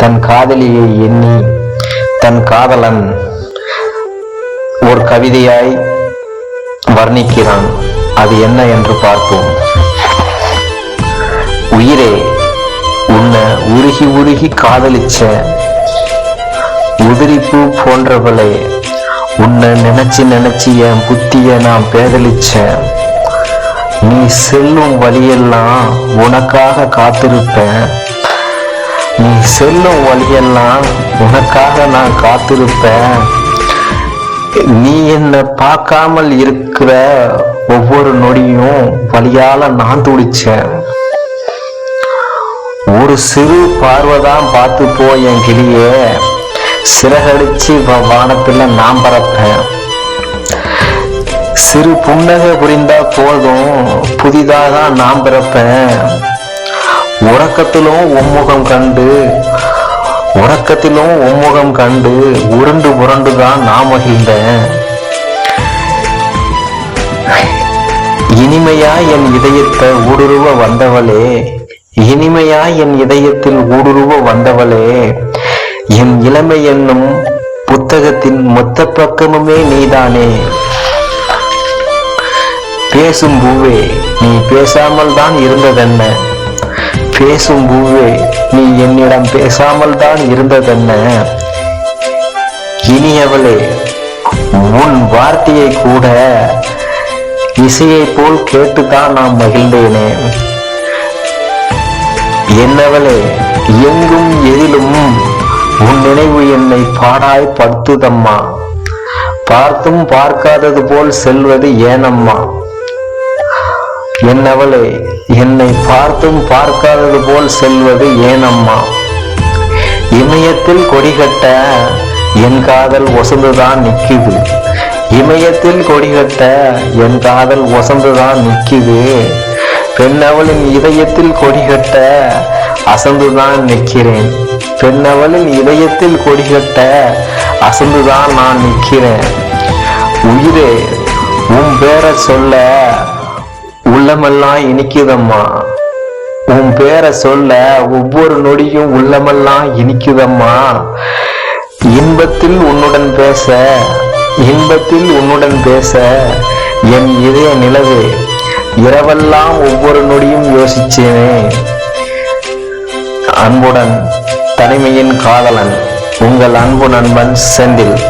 தன் காதலியை எண்ணி தன் காதலன் ஒரு கவிதையாய் வர்ணிக்கிறான். அது என்ன என்று பார்ப்போம். உயிரே உன்னை உருகி உருகி காதலிச்ச உதிரிப்பூ போன்றவளே உன்னை நினைச்சு நினைச்சு என் புத்திய நான் பேதலிச்ச நீ செல்லும் வழியெல்லாம் உனக்காக காத்திருப்பேன். நீ செல்லும் வழியெல்லாம் உனக்காக நான் காத்திருப்பேன். நீ என்னை பார்க்காமல் இருக்கிற ஒவ்வொரு நொடியும் வழியால நான் துடிச்சேன். ஒரு சிறு பார்வைதான் பார்த்து போ என் கிளியே. சிறகடிச்சு வ- வானத்துல நான் பறப்பேன். சிறு புன்னகை புரிந்தா போதும் புதிதாக நான் பிறப்பேன். உறக்கத்திலும் உம்முகம் கண்டு உறக்கத்திலும் உம்முகம் கண்டு உருண்டு உருண்டு தான் நான் மகிழ்ந்தேன். இனிமையா என் இதயத்தை ஊடுருவ வந்தவளே இனிமையா என் இதயத்தில் ஊடுருவ வந்தவளே என் இளமை என்னும் புத்தகத்தின் மொத்த பக்கமுமே நீதானே. பேசும் பூவே நீ பேசாமல் தான் இருந்ததென்ன? பேசும் பூவே நீ என்னிடம் பேசாமல் தான் இருந்ததென்ன? இனியவளே உன் வார்த்தையை கூட இசையை போல் கேட்டுதான் நான் மகிழ்ந்தேனே. என்னவளே எங்கும் எதிலும் உன் நினைவு என்னை பாடாய் படுத்துதம்மா? பார்த்தும் பார்க்காதது போல் செல்வது ஏனம்மா? என்னவளே என்னை பார்த்தும் பார்க்காதது போல் செல்வது ஏனம்மா? இமயத்தில் கொடிகட்ட என் காதல் ஒசந்துதான் நிக்குது இமயத்தில் கொடிகட்ட என் காதல் ஒசந்துதான் நிக்குது பெண்ணவளின் இதயத்தில் கொடிகட்ட அசந்துதான் நிற்கிறேன். பெண்ணவளின் இதயத்தில் கொடிகட்ட அசந்துதான் நான் நிற்கிறேன். உயிரே உன் பேரை சொல்ல உள்ளமெல்லாம் இனிக்குதம்மா. உன் பேரை சொல்ல ஒவ்வொரு நொடியும் உள்ளமெல்லாம் இனிக்குதம்மா. இன்பத்தில் உன்னுடன் பேச இன்பத்தில் உன்னுடன் பேச என் இதய நிலவு. இரவெல்லாம் ஒவ்வொரு நொடியும் யோசிச்சேனே. அன்புடன் தனிமையின் காதலன் உங்கள் அன்பு நண்பன் செந்தில்.